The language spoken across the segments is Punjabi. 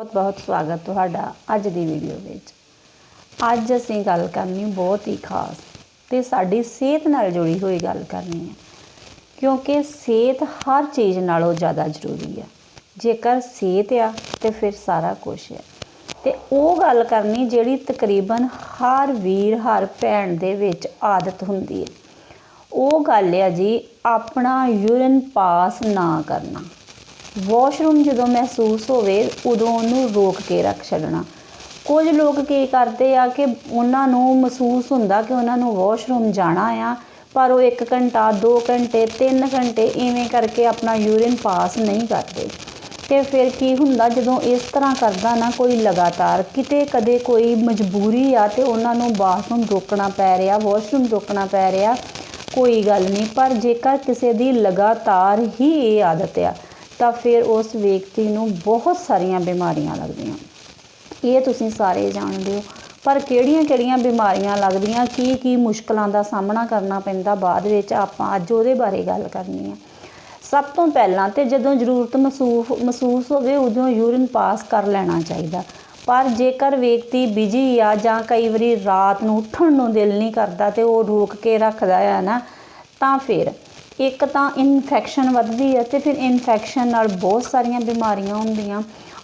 ਬਹੁਤ ਬਹੁਤ ਸਵਾਗਤ ਤੁਹਾਡਾ ਅੱਜ ਦੀ ਵੀਡੀਓ ਵਿੱਚ। ਅੱਜ ਅਸੀਂ ਗੱਲ ਕਰਨੀ ਬਹੁਤ ਹੀ ਖਾਸ ਤੇ ਸਾਡੀ ਸਿਹਤ ਨਾਲ ਜੁੜੀ ਹੋਈ ਗੱਲ ਕਰਨੀ ਹੈ। ਕਿਉਂਕਿ ਸਿਹਤ ਹਰ ਚੀਜ਼ ਨਾਲੋਂ ਜ਼ਿਆਦਾ ਜ਼ਰੂਰੀ ਹੈ। ਜੇਕਰ ਸਿਹਤ ਆ ਤੇ ਫਿਰ ਸਾਰਾ ਕੁਝ ਹੈ। ਤੇ ਉਹ ਗੱਲ ਕਰਨੀ ਜਿਹੜੀ ਤਕਰੀਬਨ ਹਰ ਵੀਰ, ਹਰ ਭੈਣ ਦੇ ਵਿੱਚ ਆਦਤ ਹੁੰਦੀ ਹੈ। ਉਹ ਗੱਲ ਆ ਜੀ, ਆਪਣਾ ਯੂਰਨ ਪਾਸ ਨਾ ਕਰਨਾ। ਵਾਸ਼ਰੂਮ ਜਦੋਂ ਮਹਿਸੂਸ ਹੋਵੇ, ਉਦੋਂ ਉਹਨੂੰ ਰੋਕ ਕੇ ਰੱਖ ਛੱਡਣਾ। ਕੁਝ ਲੋਕ ਕੀ ਕਰਦੇ ਆ ਕਿ ਉਹਨਾਂ ਨੂੰ ਮਹਿਸੂਸ ਹੁੰਦਾ ਕਿ ਉਹਨਾਂ ਨੂੰ ਵਾਸ਼ਰੂਮ ਜਾਣਾ ਆ, ਪਰ ਉਹ 1 ਘੰਟਾ 2 ਘੰਟੇ 3 ਘੰਟੇ ਇਵੇਂ ਕਰਕੇ ਆਪਣਾ ਯੂਰਿਨ ਪਾਸ ਨਹੀਂ ਕਰਦੇ। ਤੇ ਫਿਰ ਕੀ ਹੁੰਦਾ, ਜਦੋਂ ਇਸ ਤਰ੍ਹਾਂ ਕਰਦਾ ਨਾ ਕੋਈ ਲਗਾਤਾਰ, ਕਿਤੇ ਕਦੇ ਕੋਈ ਮਜਬੂਰੀ ਆ ਤੇ ਉਹਨਾਂ ਨੂੰ ਬਾਥਰੂਮ ਰੋਕਣਾ ਪੈ ਰਿਹਾ, ਵਾਸ਼ਰੂਮ ਰੋਕਣਾ ਪੈ ਰਿਹਾ, ਕੋਈ ਗੱਲ ਨਹੀਂ। ਪਰ ਜੇਕਰ ਕਿਸੇ ਦੀ ਲਗਾਤਾਰ ਹੀ ਇਹ ਆਦਤ ਆ ਤਾਂ ਫਿਰ ਉਸ ਵਿਅਕਤੀ ਨੂੰ ਬਹੁਤ ਸਾਰੀਆਂ ਬਿਮਾਰੀਆਂ ਲੱਗਦੀਆਂ। ਇਹ ਤੁਸੀਂ ਸਾਰੇ ਜਾਣਦੇ ਹੋ। ਪਰ ਕਿਹੜੀਆਂ-ਕਿਹੜੀਆਂ ਬਿਮਾਰੀਆਂ ਲੱਗਦੀਆਂ? ਕੀ ਕੀ ਮੁਸ਼ਕਲਾਂ ਦਾ ਸਾਹਮਣਾ ਕਰਨਾ ਪੈਂਦਾ ਬਾਅਦ ਵਿੱਚ? ਆਪਾਂ ਅੱਜ ਉਹਦੇ ਬਾਰੇ ਗੱਲ ਕਰਨੀ ਹੈ ਸਭ ਤੋਂ ਪਹਿਲਾਂ ਤੇ ਜਦੋਂ ਜ਼ਰੂਰਤ ਮਹਿਸੂਸ ਮਹਿਸੂਸ ਹੋਵੇ, ਉਦੋਂ ਯੂਰਿਨ ਪਾਸ ਕਰ ਲੈਣਾ ਚਾਹੀਦਾ। ਪਰ ਜੇਕਰ ਵਿਅਕਤੀ ਬਿਜ਼ੀ ਆ ਜਾਂ ਕਈ ਵਾਰੀ ਰਾਤ ਨੂੰ ਉੱਠਣ ਨੂੰ ਦਿਲ ਨਹੀਂ ਕਰਦਾ ਤੇ ਉਹ ਰੋਕ ਕੇ ਰੱਖਦਾ ਆ ਨਾ, ਤਾਂ ਫਿਰ ਇੱਕ ਤਾਂ ਇਨਫੈਕਸ਼ਨ ਵੱਧਦੀ ਹੈ ਤੇ ਫਿਰ ਇਨਫੈਕਸ਼ਨ ਨਾਲ ਬਹੁਤ ਸਾਰੀਆਂ ਬਿਮਾਰੀਆਂ ਹੁੰਦੀਆਂ।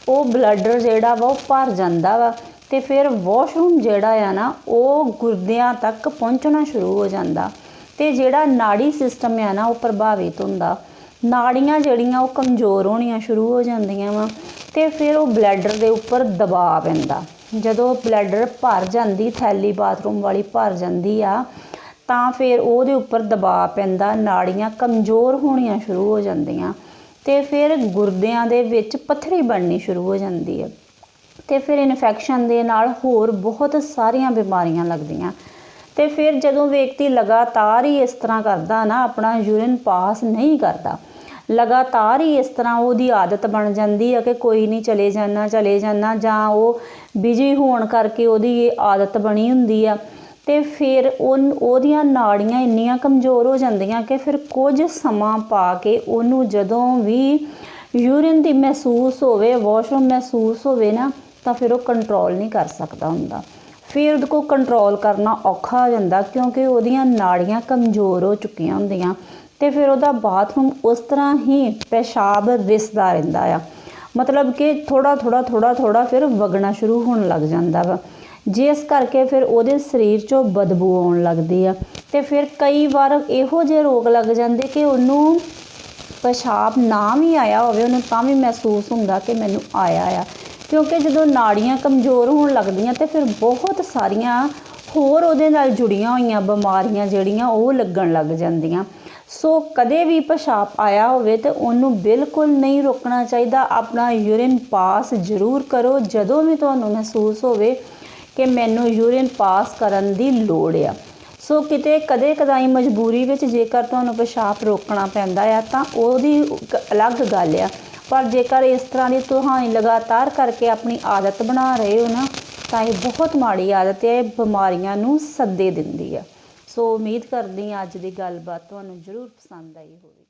ਉਹ ਬਲੱਡਰ ਜਿਹੜਾ ਵਾ ਉਹ ਭਰ ਜਾਂਦਾ ਵਾ ਤੇ ਫਿਰ ਵਾਸ਼ਰੂਮ ਜਿਹੜਾ ਆ ਨਾ, ਉਹ ਗੁਰਦਿਆਂ ਤੱਕ ਪਹੁੰਚਣਾ ਸ਼ੁਰੂ ਹੋ ਜਾਂਦਾ। ਤੇ ਜਿਹੜਾ ਨਾੜੀ ਸਿਸਟਮ ਆ ਨਾ, ਉਹ ਪ੍ਰਭਾਵਿਤ ਹੁੰਦਾ। ਨਾੜੀਆਂ ਜਿਹੜੀਆਂ, ਉਹ ਕਮਜ਼ੋਰ ਹੋਣੀਆਂ ਸ਼ੁਰੂ ਹੋ ਜਾਂਦੀਆਂ ਵਾ ਤੇ ਫਿਰ ਉਹ ਬਲੈਡਰ ਦੇ ਉੱਪਰ ਦਬਾਅ ਪੈਂਦਾ। ਜਦੋਂ ਬਲੈਡਰ ਭਰ ਜਾਂਦੀ, ਥੈਲੀ ਬਾਥਰੂਮ ਵਾਲੀ ਭਰ ਜਾਂਦੀ ਆ ਤਾਂ ਫਿਰ ਉਹਦੇ ਉੱਪਰ ਦਬਾਅ ਪੈਂਦਾ, ਨਾੜੀਆਂ ਕਮਜ਼ੋਰ ਹੋਣੀਆਂ ਸ਼ੁਰੂ ਹੋ ਜਾਂਦੀਆਂ ਤੇ ਫਿਰ ਗੁਰਦਿਆਂ ਦੇ ਵਿੱਚ ਪੱਥਰੀ ਬਣਨੀ ਸ਼ੁਰੂ ਹੋ ਜਾਂਦੀ ਹੈ ਤੇ ਫਿਰ ਇਨਫੈਕਸ਼ਨ ਦੇ ਨਾਲ ਹੋਰ ਬਹੁਤ ਸਾਰੀਆਂ ਬਿਮਾਰੀਆਂ ਲੱਗਦੀਆਂ। ਤੇ ਫਿਰ ਜਦੋਂ ਵਿਅਕਤੀ ਲਗਾਤਾਰ ਹੀ ਇਸ ਤਰ੍ਹਾਂ ਕਰਦਾ ਨਾ, ਆਪਣਾ ਯੂਰਿਨ ਪਾਸ ਨਹੀਂ ਕਰਦਾ, ਲਗਾਤਾਰ ਹੀ ਇਸ ਤਰ੍ਹਾਂ ਉਹਦੀ ਆਦਤ ਬਣ ਜਾਂਦੀ ਹੈ ਕਿ ਕੋਈ ਨਹੀਂ ਚਲੇ ਜਾਣਾ ਚਲੇ ਜਾਣਾ ਜਾਂ ਉਹ ਬਿਜ਼ੀ ਹੋਣ ਕਰਕੇ ਉਹਦੀ ਇਹ ਆਦਤ ਬਣੀ ਹੁੰਦੀ ਆ ਤੇ ਫਿਰ ਉਹ ਉਹਦੀਆਂ ਨਾੜੀਆਂ ਇੰਨੀਆਂ ਕਮਜ਼ੋਰ ਹੋ ਜਾਂਦੀਆਂ ਕਿ ਫਿਰ ਕੁਝ ਸਮਾਂ ਪਾ ਕੇ ਉਹਨੂੰ ਜਦੋਂ ਵੀ ਯੂਰਿਨ ਦੀ ਮਹਿਸੂਸ ਹੋਵੇ ਵਾਸ਼ਰੂਮ ਮਹਿਸੂਸ ਹੋਵੇ ਨਾ, ਤਾਂ ਫਿਰ ਉਹ ਕੰਟਰੋਲ ਨਹੀਂ ਕਰ ਸਕਦਾ ਹੁੰਦਾ। ਫਿਰ ਉਹਦੇ ਕੋਲ ਕੰਟਰੋਲ ਕਰਨਾ ਔਖਾ ਹੋ ਜਾਂਦਾ ਕਿਉਂਕਿ ਉਹਦੀਆਂ ਨਾੜੀਆਂ ਕਮਜ਼ੋਰ ਹੋ ਚੁੱਕੀਆਂ ਹੁੰਦੀਆਂ ਤੇ ਫਿਰ ਉਹਦਾ ਬਾਥਰੂਮ ਉਸ ਤਰ੍ਹਾਂ ਹੀ ਪਿਸ਼ਾਬ ਰਿਸਦਾ ਰਹਿੰਦਾ ਆ। ਮਤਲਬ ਕਿ ਥੋੜਾ ਥੋੜਾ ਥੋੜਾ ਥੋੜਾ ਫਿਰ ਵਗਣਾ ਸ਼ੁਰੂ ਹੋਣ ਲੱਗ ਜਾਂਦਾ ਵਾ। ਜਿਸ ਕਰਕੇ ਫਿਰ ਉਹਦੇ ਸਰੀਰ 'ਚੋਂ ਬਦਬੂ ਆਉਣ ਲੱਗਦੀ ਆ, ਤੇ ਫਿਰ ਕਈ ਵਾਰ ਇਹੋ ਜਿਹੇ ਰੋਗ ਲੱਗ ਜਾਂਦੇ ਕਿ ਉਹਨੂੰ ਪਿਸ਼ਾਬ ਨਾ ਵੀ ਆਇਆ ਹੋਵੇ, ਉਹਨੂੰ ਤਾਂ ਵੀ ਮਹਿਸੂਸ ਹੁੰਦਾ ਕਿ ਮੈਨੂੰ ਆਇਆ ਆ। ਕਿਉਂਕਿ ਜਦੋਂ ਨਾੜੀਆਂ ਕਮਜ਼ੋਰ ਹੋਣ ਲੱਗਦੀਆਂ ਤੇ ਫਿਰ ਬਹੁਤ ਸਾਰੀਆਂ ਹੋਰ ਉਹਦੇ ਨਾਲ ਜੁੜੀਆਂ ਹੋਈਆਂ ਬਿਮਾਰੀਆਂ ਜਿਹੜੀਆਂ ਉਹ ਲੱਗਣ ਲੱਗ ਜਾਂਦੀਆਂ। ਸੋ ਕਦੇ ਵੀ ਪਿਸ਼ਾਬ ਆਇਆ ਹੋਵੇ ਤੇ ਉਹਨੂੰ ਬਿਲਕੁਲ ਨਹੀਂ ਰੋਕਣਾ ਚਾਹੀਦਾ। ਆਪਣਾ ਯੂਰਿਨ ਪਾਸ ਜ਼ਰੂਰ ਕਰੋ, ਜਦੋਂ ਵੀ ਤੁਹਾਨੂੰ ਮਹਿਸੂਸ ਹੋਵੇ ਕਿ ਮੈਨੂੰ ਯੂਰਿਨ ਪਾਸ ਕਰਨ ਦੀ ਲੋੜ ਆ। ਸੋ ਕਿਤੇ ਕਦੇ ਕਦਾਈ ਮਜਬੂਰੀ ਵਿੱਚ ਜੇਕਰ ਤੁਹਾਨੂੰ ਪਿਸ਼ਾਬ ਰੋਕਣਾ ਪੈਂਦਾ ਆ, ਤਾਂ ਉਹਦੀ ਇੱਕ ਅਲੱਗ ਗੱਲ ਆ। ਪਰ ਜੇਕਰ ਇਸ ਤਰ੍ਹਾਂ ਦੀ ਤੁਹਾਨੂੰ ਲਗਾਤਾਰ ਕਰਕੇ ਆਪਣੀ ਆਦਤ ਬਣਾ ਰਹੇ ਹੋ ਨਾ, ਤਾਂ ਇਹ ਬਹੁਤ ਮਾੜੀ ਆਦਤ ਹੈ ਇਹ ਬਿਮਾਰੀਆਂ ਨੂੰ ਸੱਦੇ ਦਿੰਦੀ ਆ। ਸੋ ਉਮੀਦ ਕਰਦੀ ਹਾਂ ਅੱਜ ਦੀ ਗੱਲਬਾਤ ਤੁਹਾਨੂੰ ਜ਼ਰੂਰ ਪਸੰਦ ਆਈ ਹੋਵੇ